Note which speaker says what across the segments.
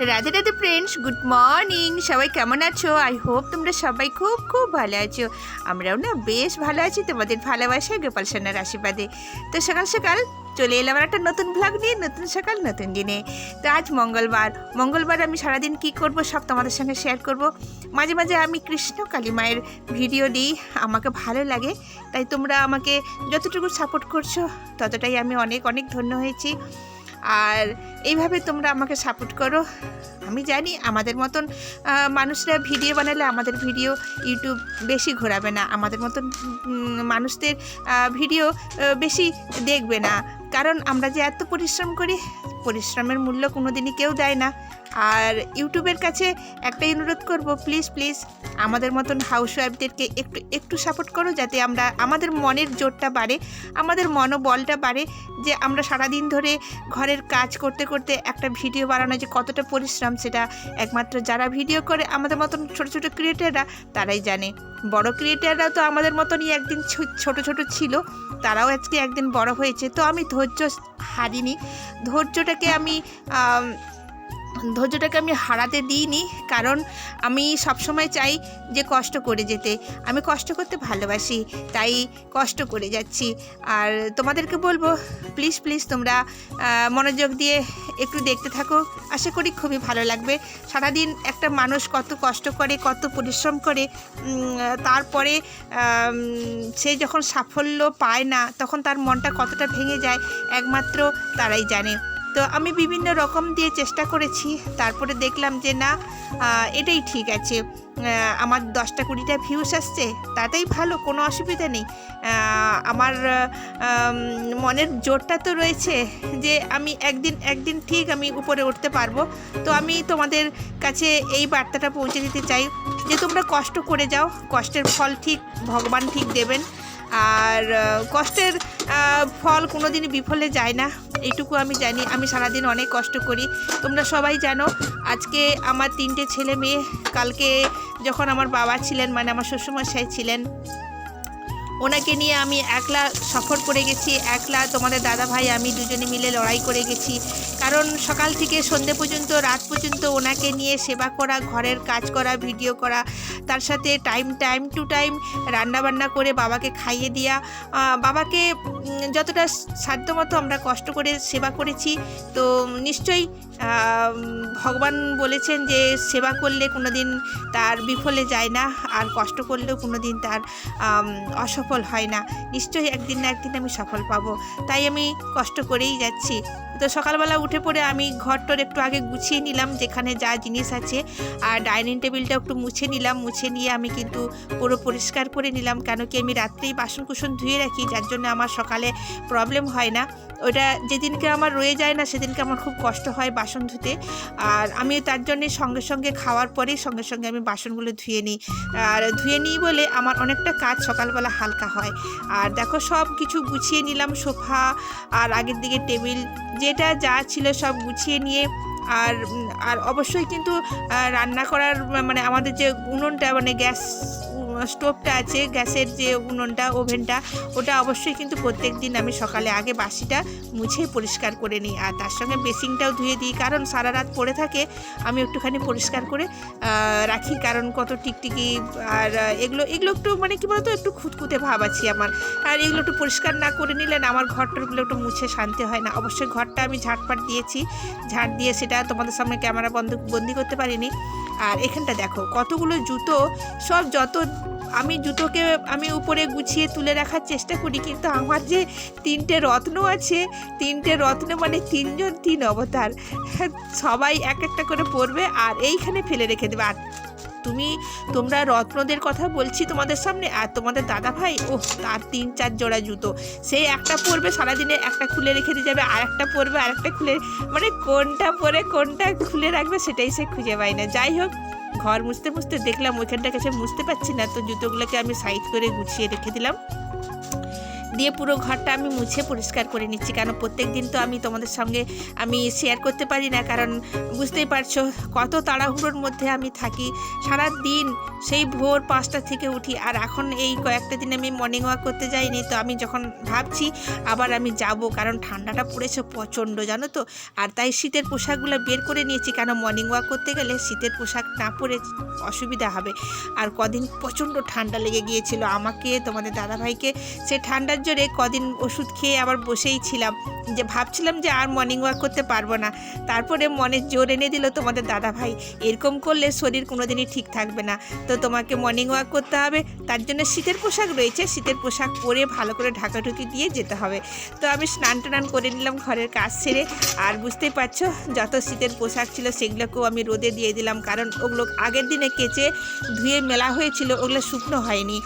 Speaker 1: Radhe Radhe friends good morning সবাই কেমন আছো? আই হোপ তোমরা সবাই খুব খুব ভালো আছো। আমরাও না বেশ ভালো আছি, তোমাদের ভালোবাসা গোপাল সোনার আশীর্বাদে। তো সকাল সকাল চলে এলাম একটা নতুন ভ্লগ নিয়ে, নতুন সকাল, নতুন দিনে। তো আজ মঙ্গলবার। মঙ্গলবার আমি সারাদিন কি করব সব তোমাদের সঙ্গে শেয়ার করব। মাঝে মাঝে আমি কৃষ্ণ কালী মায়ের ভিডিও দিই, আমাকে ভালো লাগে। তাই তোমরা আমাকে যতটুকু সাপোর্ট করছ, ততটাই আমি অনেক অনেক ধন্য হয়েছি। আর এইভাবে তোমরা আমাকে সাপোর্ট করো। আমি জানি আমাদের মতন মানুষরা ভিডিও বানালে আমাদের ভিডিও ইউটিউব বেশি ঘোরাবে না। আমাদের মতন মানুষদের ভিডিও বেশি দেখবে না। কারণ আমরা যে এত পরিশ্রম করি, পরিশ্রমের মূল্য কোনো দিনই কেউ দেয় না। আর ইউটিউবের কাছে একটাই অনুরোধ করব প্লিজ প্লিজ আমাদের মতন হাউস ওয়াইফদেরকে একটু একটু সাপোর্ট করো যাতে আমরা আমাদের মনের জোরটা বাড়ে আমাদের মনোবলটা বাড়ে যে আমরা সারাদিন ধরে ঘরের কাজ করতে করতে একটা ভিডিও বানানো যে কতটা পরিশ্রম সেটা একমাত্র যারা ভিডিও করে আমাদের মতন ছোট ছোট ক্রিয়েটাররা তারাই জানে। বড় ক্রিয়েটাররা তো আমাদের মতনই একদিন ছোট ছোট ছিল তারাও আজকে একদিন বড় হয়েছে। তো আমি ধৈর্য হারিনি। ধৈর্যটাকে আম, ধৈর্যটাকে আমি হারাতে দিইনি, কারণ আমি সবসময় চাই যে কষ্ট করে যেতে। আমি কষ্ট করতে ভালোবাসি, তাই কষ্ট করে যাচ্ছি। আর তোমাদেরকে বলব প্লিজ প্লিজ তোমরা মনোযোগ দিয়ে একটু দেখতে থাকো। আশা করি খুবই ভালো লাগবে। সারাদিন একটা মানুষ কত কষ্ট করে, কত পরিশ্রম করে তারপরে সে যখন সাফল্য পায় না, তখন তার মনটা কতটা ভেঙে যায়, একমাত্র তারাই জানে। তো আমি বিভিন্ন রকম দিয়ে চেষ্টা করেছি। তারপরে দেখলাম যে না এটাই ঠিক আছে। আমার দশটা কুড়িটা ভিউস আসছে, তাতেই ভালো, কোনো অসুবিধা নেই। আমার মনের জোরটা তো রয়েছে যে আমি একদিন একদিন ঠিক আমি উপরে উঠতে পারব। তো আমি তোমাদের কাছে এই বার্তাটা পৌঁছে দিতে চাই যে তোমরা কষ্ট করে যাও, কষ্টের ফল ঠিক, ভগবান ঠিক দেবেন। আর কষ্টের ফল কোনো দিনই বিফলে যায় না। এটুকু আমি জানি, আমি সারাদিন অনেক কষ্ট করি। তোমরা সবাই জানো, আজকে আমার তিনটে ছেলে মেয়ে, কালকে যখন আমার বাবা ছিলেন মানে আমার শ্বশুরমশাই ছিলেন, ওনাকে নিয়ে আমি একলা সফর করে গেছি, একলা তোমাদের দাদা ভাই আমি দুজনে মিলে লড়াই করে গেছি। কারণ সকাল থেকে সন্ধে পর্যন্ত, রাত পর্যন্ত ওনাকে নিয়ে সেবা করা, ঘরের কাজ করা, ভিডিও করা, তার সাথে টাইম টাইম টু টাইম রান্নাবান্না করে বাবাকে খাইয়ে দেওয়া বাবাকে যতটা সাধ্যমতো আমরা কষ্ট করে সেবা করেছি, তো নিশ্চয়ই ভগবান বলেছেন যে সেবা করলে কোনো দিন তার বিফলে যায় না, আর কষ্ট করলেও কোনো দিন তার অসফল হয় না। নিশ্চয়ই একদিন না একদিন আমি সফল পাবো। তাই আমি কষ্ট করেই যাচ্ছি। তো সকালবেলা উঠে পড়ে আমি ঘরটর একটু আগে গুছিয়ে নিলাম, যেখানে যা জিনিস আছে। আর ডাইনিং টেবিলটা একটু মুছে নিলাম, মুছে নিয়ে আমি কিন্তু পুরো পরিষ্কার করে নিলাম কেন কি আমি রাত্রেই বাসন কুসন ধুয়ে রাখি, যার জন্য আমার সকালে প্রবলেম হয় না। ওটা যেদিনকে আমার রয়ে যায় না, সেদিনকে আমার খুব কষ্ট হয় বাসন ধুতে। আর আমি তার জন্যে সঙ্গে সঙ্গে খাওয়ার পরেই সঙ্গে সঙ্গে আমি বাসনগুলো ধুয়ে নিই। আর ধুয়ে নিই বলে আমার অনেকটা কাজ সকালবেলা হালকা হয়। আর দেখো সব কিছু গুছিয়ে নিলাম, সোফা আর আগের দিকে টেবিল যেটা যা ছিল সব গুছিয়ে নিয়ে আর আর অবশ্যই কিন্তু রান্না করার মানে আমাদের যে উনুনটা মানে গ্যাস স্টোভটা আছে, গ্যাসের যে উনুনটা, ওভেনটা, ওটা অবশ্যই কিন্তু প্রত্যেক দিন আমি সকালে আগে বাসিটা মুছে পরিষ্কার করে নিই। আর তার সঙ্গে বেসিংটাও ধুয়ে দিই, কারণ সারা রাত পড়ে থাকে, আমি একটুখানি পরিষ্কার করে রাখি, কারণ কত টিকটিকি আর এগুলো এগুলো একটু মানে কী বলতো, একটু খুঁতখুঁতে ভাব আছি আমার। আর এগুলো একটু পরিষ্কার না করে নিলে না, আমার ঘরটারগুলো একটু মুছে শান্তি হয় না। অবশ্যই ঘরটা আমি ঝাড়পাট দিয়েছি, ঝাঁট দিয়ে সেটা তোমাদের সামনে ক্যামেরা বন্ধ, বন্দি করতে পারিনি। আর এখানটা দেখো, কতগুলো জুতো, সব যত আমি জুতোকে আমি উপরে গুছিয়ে তুলে রাখার চেষ্টা করি, কিন্তু আমার যে তিনটে রত্ন আছে, তিনটে রত্ন মানে তিনজন তিন অবতার, সবাই এক একটা করে পরবে আর এইখানে ফেলে রেখে দেবে। আর তুমি, তোমরা রত্নদের কথা বলছি তোমাদের সামনে, আর তোমাদের দাদা ভাই ও তার তিন চার জোড়া জুতো। সেই একটা পরবে, সারাদিনে একটা খুলে রেখে দিয়ে যাবে আর একটা পরবে আর একটা খুলে মানে কোনটা পরে কোনটা খুলে রাখবে সেটাই সে খুঁজে পায় না। যাই হোক ঘর মুছতে মুছতে দেখলাম ওইখানটা কাছে মুছতে পারছি না, তো জুতোগুলোকে আমি সাইড করে গুছিয়ে রেখে দিলাম। দিয়ে পুরো ঘরটা আমি মুছে পরিষ্কার করে নিচ্ছি। কারণ প্রত্যেক দিন তো আমি তোমাদের সঙ্গে আমি শেয়ার করতে পারি না। কারণ বুঝতেই পারছ, কত তাড়াহুড়োর মধ্যে আমি থাকি। সারা দিন সেই ভোর পাঁচটা থেকে উঠি আর এখন এই কয়েকটা দিন আমি মর্নিং ওয়াক করতে যাইনি। তো আমি যখন ভাবছি আবার আমি যাব, কারণ ঠান্ডাটা পড়েছে প্রচণ্ড, জানো তো? আর তাই শীতের পোশাকগুলো বের করে নিয়েছি। কেন মর্নিং ওয়াক করতে গেলে শীতের পোশাক না পরে অসুবিধা হবে। আর কদিন প্রচণ্ড ঠান্ডা লেগে গিয়েছিল। আমাকে, তোমাদের দাদাভাইকে, সে ঠান্ডার জোরে কদিন ওষুধ খেয়ে আবার বসেই ছিলাম। যে ভাবছিলাম যে আর মর্নিং ওয়াক করতে পারব না। তারপরে মনে জোর এনে দিল তোমাদের দাদাভাই। এরকম করলে শরীর কোনোদিনই ঠিক থাকবে না। তো তোমাকে মর্নিং ওয়াক করতে হবে। তার জন্য শীতের পোশাক রয়েছে। শীতের পোশাক পরে ভালো করে ঢাকাঢুকি দিয়ে যেতে হবে। তো আমি স্নান টান করে নিলাম ঘরের কাজ সেরে। আর বুঝতেই পারছ, যত শীতের পোশাক ছিল সেগুলোকেও আমি রোদে দিয়ে দিলাম। কারণ ওগুলো আগের দিনে কেচে ধুয়ে মেলা হয়েছিল, ওগুলো শুকনো হয়নি।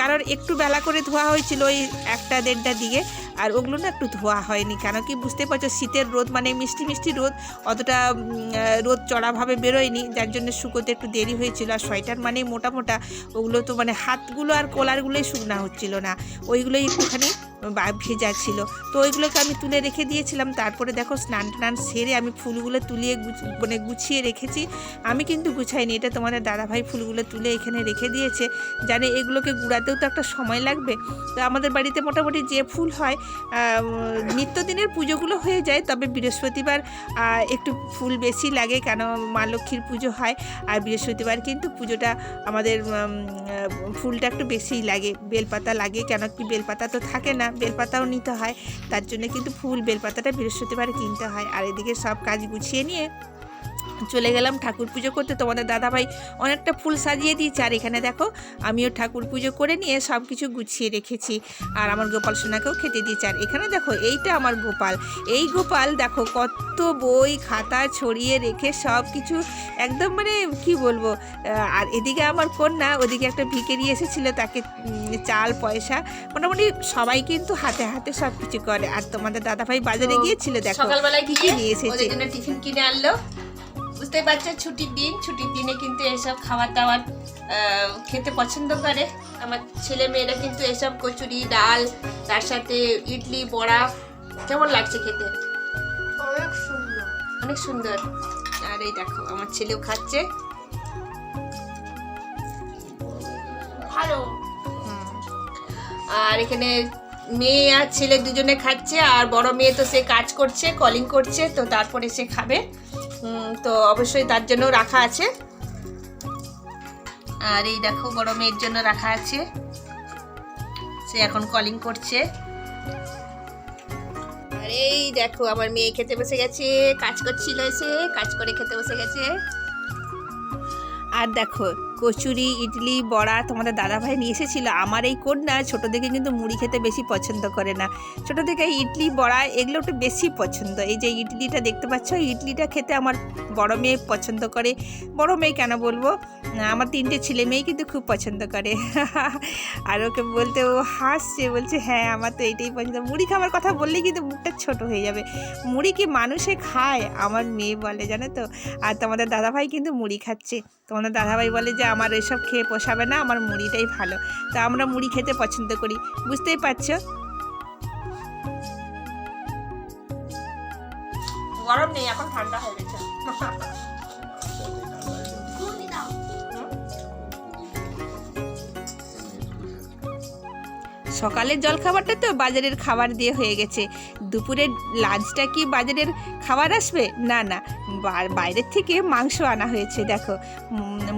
Speaker 1: কারণ একটু বেলা করে ধোয়া হয়েছিল ওই একটা দেড়টা দিকে, আর ওগুলো না একটু ধোয়া হয়নি। কেন কি বুঝতে পারছ, শীতের রোদ মানে মিষ্টি মিষ্টি রোদ, অতটা রোদ চড়াভাবে বেরোয়নি, যার জন্য শুকোতে একটু দেরি হয়েছিল। আর সোয়েটার মানে মোটা মোটা, ওগুলো তো মানে হাতগুলো আর কোলারগুলোই শুকনা হচ্ছিল না। ওইগুলোই একটুখানি বা- ভেজা ছিল। তো ওইগুলোকে আমি তুলে রেখে দিয়েছিলাম। তারপরে দেখো স্নান টান সেরে আমি ফুলগুলো তুলিয়ে মানে গুছিয়ে রেখেছি। আমি কিন্তু গুছাইনি। এটা তোমাদের দাদাভাই ফুলগুলো তুলে এখানে রেখে দিয়েছে। জানে এগুলোকে গুড়াতেও তো একটা সময় লাগবে। তো আমাদের বাড়িতে মোটামুটি যে ফুল হয় নিত্যদিনের পুজোগুলো হয়ে যায়। তবে বৃহস্পতিবার একটু ফুল বেশি লাগে কেন মা লক্ষ্মীর পুজো হয়। আর বৃহস্পতিবার কিন্তু পুজোটা আমাদের ফুলটা একটু বেশিই লাগে। বেলপাতা লাগে কেন কি বেলপাতা তো থাকে না। বেলপাতাও নিতে হয়। তার জন্য কিন্তু ফুল, বেলপাতাটা বৃহস্পতিবার কিনতে হয়। আর এদিকে সব কাজ গুছিয়ে নিয়ে চলে গেলাম ঠাকুর পুজো করতে। তোমাদের দাদাভাই অনেকটা ফুল সাজিয়ে দিয়েছে। আর এখানে দেখো আমিও ঠাকুর পুজো করে নিয়ে সব কিছু গুছিয়ে রেখেছি। আর আমার গোপাল সোনাকেও খেতে দিয়েছে। আর এখানে দেখো এইটা আমার গোপাল। এই গোপাল দেখো কত বই খাতা ছড়িয়ে রেখে সব কিছু একদম মানে কি বলব আর এদিকে আমার কন্যা ওদিকে একটা ভিকেরি এসেছিল তাকে চাল পয়সা মোটামুটি সবাই কিন্তু হাতে হাতে সব কিছু করে। আর তোমাদের দাদাভাই বাজারে গিয়েছিল দেখো
Speaker 2: সকালবেলায়
Speaker 1: কি নিয়ে এসেছে।
Speaker 2: টিফিন কিনে আনলো? বুঝতেই পারছ ছুটির দিন ছুটির দিনে কিন্তু এসব খাবার দাবার খেতে পছন্দ করে। আমার ছেলে মেয়েরা কিন্তু এসব কচুরি ডাল তার সাথে ইডলি বড়া কেমন লাগছে খেতে?
Speaker 3: অনেক সুন্দর।
Speaker 2: অনেক সুন্দর। আর এই দেখো আমার ছেলেও খাচ্ছে।
Speaker 3: ভালো।
Speaker 2: আর এখানে মেয়ে আর ছেলে দুজনে খাচ্ছে আর বড় মেয়ে তো সে কাজ করছে কলিং করছে তো তারপরে সে খাবে। তো অবশ্যই তার জন্য রাখা আছে। আর এই দেখো, বড় মেয়ের জন্য রাখা আছে। সে এখন কলিং করছে। আর এই দেখো, আমার মেয়ে খেতে বসে গেছে। কাজ করছিল এসে কাজ করে খেতে বসে গেছে।
Speaker 1: আর দেখো, কচুরি, ইডলি, বড়া তোমাদের দাদাভাই নিয়ে এসেছিল। আমার এই কন্যা ছোটো থেকে কিন্তু মুড়ি খেতে বেশি পছন্দ করে না। ছোটো থেকে ইডলি, বড়া এগুলো একটু বেশি পছন্দ। এই যে ইডলিটা দেখতে পাচ্ছ ইডলিটা খেতে আমার বড় মেয়ে পছন্দ করে। বড় মেয়ে কেন বলব? আমার তিনটে ছেলে মেয়ে কিন্তু খুব পছন্দ করে। আর ওকে বলতে ও হাসছে, বলছে হ্যাঁ আমার তো এইটাই পছন্দ। মুড়ি খাওয়ার কথা বললেই কিন্তু মুখটা ছোট হয়ে যাবে। মুড়ি কি মানুষে খায়? আমার মেয়ে বলে, জানো তো। আর তোমাদের দাদাভাই কিন্তু মুড়ি খাচ্ছে। তোমাদের দাদাভাই বলে যে আমার এসব খেয়ে পোষাবে না আমার মুড়িটাই ভালো। তো আমরা মুড়ি খেতে পছন্দ করি। বুঝতেই পারছ?
Speaker 2: গরম নেই এখন ঠান্ডা হয়ে গেছে।
Speaker 1: সকালের জলখাবারটা তো বাজারের খাবার দিয়ে হয়ে গেছে। দুপুরের লাঞ্চটা কি বাজারের খাবার আসবে? না না। বাইরের থেকে মাংস আনা হয়েছে, দেখো।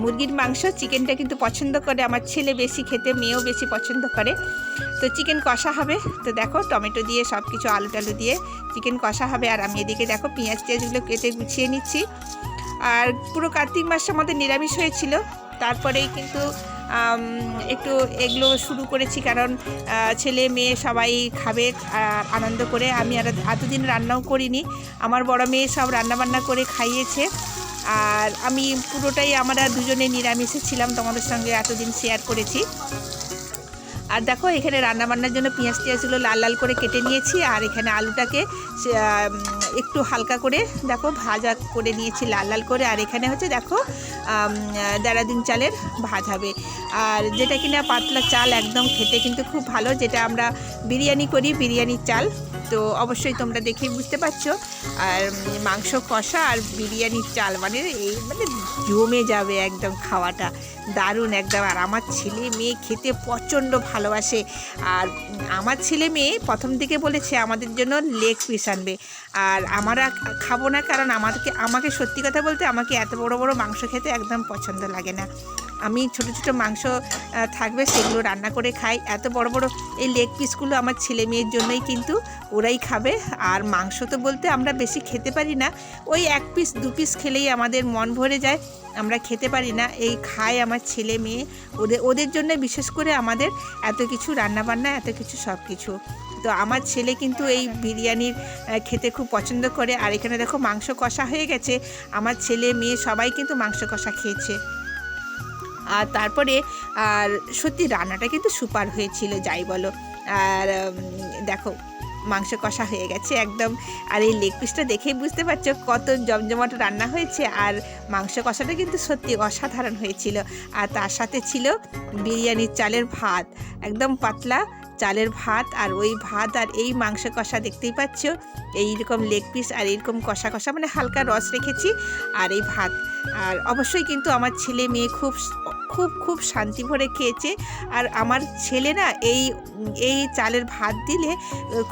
Speaker 1: মুরগির মাংস, চিকেনটা কিন্তু পছন্দ করে, আমার ছেলে বেশি খেতে, মেয়েও বেশি পছন্দ করে। তো চিকেন কষা হবে। তো দেখো, টমেটো দিয়ে সব কিছু আলু টালু দিয়ে চিকেন কষা হবে। আর আমি এদিকে দেখো, পেঁয়াজ টেয়াজগুলো কেটে গুছিয়ে নিচ্ছি। আর পুরো কার্তিক মাসে আমাদের নিরামিষ হয়েছিল। তারপরেই কিন্তু একটু এগুলো শুরু করেছি কারণ ছেলে মেয়ে সবাই খাবে আনন্দ করে। আমি আর এতদিন রান্নাও করিনি। আমার বড় মেয়ে সব রান্নাবান্না করে খাইয়েছে। আর আমি পুরোটাই, আমরা দুজনে নিরামিষে ছিলাম। তোমাদের সঙ্গে এতদিন শেয়ার করেছি। আর দেখো, এখানে রান্নাবান্নার জন্য পেঁয়াজ টিয়াজগুলো লাল লাল করে কেটে নিয়েছি, আর এখানে আলুটাকে একটু হালকা করে, দেখো, ভাজা করে নিয়েছি লাল লাল করে, আর এখানে হচ্ছে, দেখো দেড়াদিন চালের ভাত হবে। আর যেটা কিনা পাতলা চাল একদম খেতে কিন্তু খুব ভালো, যেটা আমরা বিরিয়ানি করি, বিরিয়ানির চাল। তো অবশ্যই তোমরা দেখেই বুঝতে পারছ। আর মাংস কষা আর বিরিয়ানির চাল মানে এই মানে জমে যাবে একদম খাওয়াটা। দারুণ একদম। আর আমার ছেলে মেয়ে খেতে প্রচণ্ড ভালোবাসে। আর, আমার ছেলে মেয়ে প্রথম থেকে বলেছে আমাদের জন্য লেগ পিস আনবে। আর আমরা খাব না কারণ আমাদেরকে আমাকে সত্যি কথা বলতে আমাকে এত বড় বড় মাংস খেতে একদম পছন্দ লাগে না। আমি ছোট ছোট মাংস থাকবে সেগুলো রান্না করে খাই। এত বড় বড় এই লেগ পিসগুলো আমার ছেলে মেয়ের জন্যই কিন্তু ওরাই খাবে। আর মাংস তো বলতে আমরা বেশি খেতে পারি না। ওই এক পিস দু পিস খেলেই আমাদের মন ভরে যায়। আমরা খেতে পারি না। এই খায় আমার ছেলে মেয়ে। ওদের ওদের জন্য বিশেষ করে আমাদের এত কিছু রান্নাবান্না, এত কিছু সব কিছু তো আমার ছেলে কিন্তু এই বিরিয়ানির খেতে খুব পছন্দ করে। আর এখানে দেখো মাংস কষা হয়ে গেছে। আমার ছেলে মেয়ে সবাই কিন্তু মাংস কষা খেয়েছে। আর তারপরে, আর সত্যি রান্নাটা কিন্তু সুপার হয়েছিল, যাই বলো। আর দেখো, মাংস কষা হয়ে গেছে একদম। আর এই লেগ পিসটা দেখেই বুঝতে পারছ কত জমজমাট রান্না হয়েছে। আর মাংস কষাটা কিন্তু সত্যি অসাধারণ হয়েছিল। আর তার সাথে ছিল বিরিয়ানির চালের ভাত, একদম পাতলা চালের ভাত। আর ওই ভাত আর এই মাংস কষা দেখতেই পাচ্ছ। এইরকম লেগ পিস আর এইরকম কষা কষা মানে হালকা রস রেখেছি। আর এই ভাত, আর অবশ্যই কিন্তু আমার ছেলে মেয়ে খুব খুব খুব শান্তি ভরে খেয়েছে। আর আমার ছেলে না এই এই চালের ভাত দিলে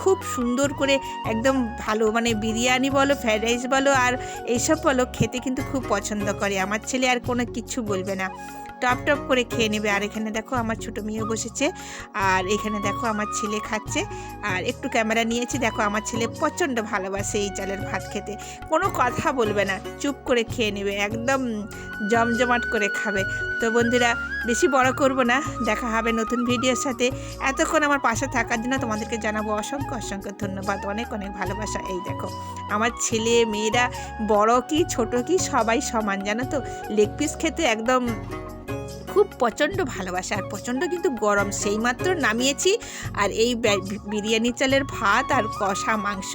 Speaker 1: খুব সুন্দর করে একদম ভালো মানে বিরিয়ানি বলো, ফ্রাইড রাইস বলো আর এইসব বলো খেতে কিন্তু খুব পছন্দ করে। আমার ছেলে আর কোনো কিছু বলবে না। টপ টপ করে খেয়ে নেবে। আর এখানে দেখো আমার ছোটো মেয়েও বসেছে, আর এখানে দেখো আমার ছেলে খাচ্ছে। আর একটু ক্যামেরা নিয়েছি, দেখো আমার ছেলে প্রচণ্ড ভালোবাসে এই চালের ভাত খেতে। কোনো কথা বলবে না, চুপ করে খেয়ে নেবে, একদম জমজমাট করে খাবে। তো বন্ধুরা, বেশি বড় করব না, দেখা হবে নতুন ভিডিওর সাথে। এতক্ষণ আমার পাশে থাকার জন্য তোমাদেরকে জানাব অসংখ্য অসংখ্য ধন্যবাদ, অনেক অনেক ভালোবাসা। এই দেখো, আমার ছেলে, মেয়েরা, বড় কি, ছোট কি, সবাই সমান, জানো তো? লেগ পিস খেতে একদম খুব প্রচণ্ড ভালোবাসা, আর প্রচণ্ড কিন্তু গরম। সেই মাত্র নামিয়েছি, আর এই বিরিয়ানি চালের ভাত আর কষা মাংস।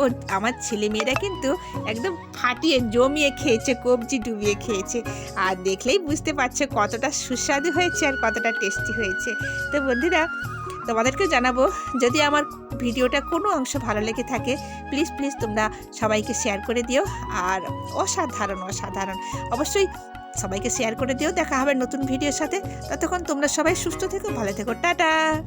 Speaker 1: ও, আমার ছেলে মেয়েরা কিন্তু একদম ফাটিয়ে জমিয়ে খেয়েছে, কবজি ডুবিয়ে খেয়েছে। আর দেখলেই বুঝতে পারছে কতটা সুস্বাদু হয়েছে আর কতটা টেস্টি হয়েছে। তো বন্ধুরা তোমাদেরকে জানাব, যদি আমার ভিডিওটা কোনো অংশ ভালো লেগে থাকে প্লিজ প্লিজ তোমরা সবাইকে শেয়ার করে দিও। আর অসাধারণ অসাধারণ। অবশ্যই সবাইকে শেয়ার করে দিও। দেখা হবে নতুন ভিডিওর সাথে। ততক্ষণ তোমরা সবাই সুস্থ থেকো, ভালো থেকো। টাটা!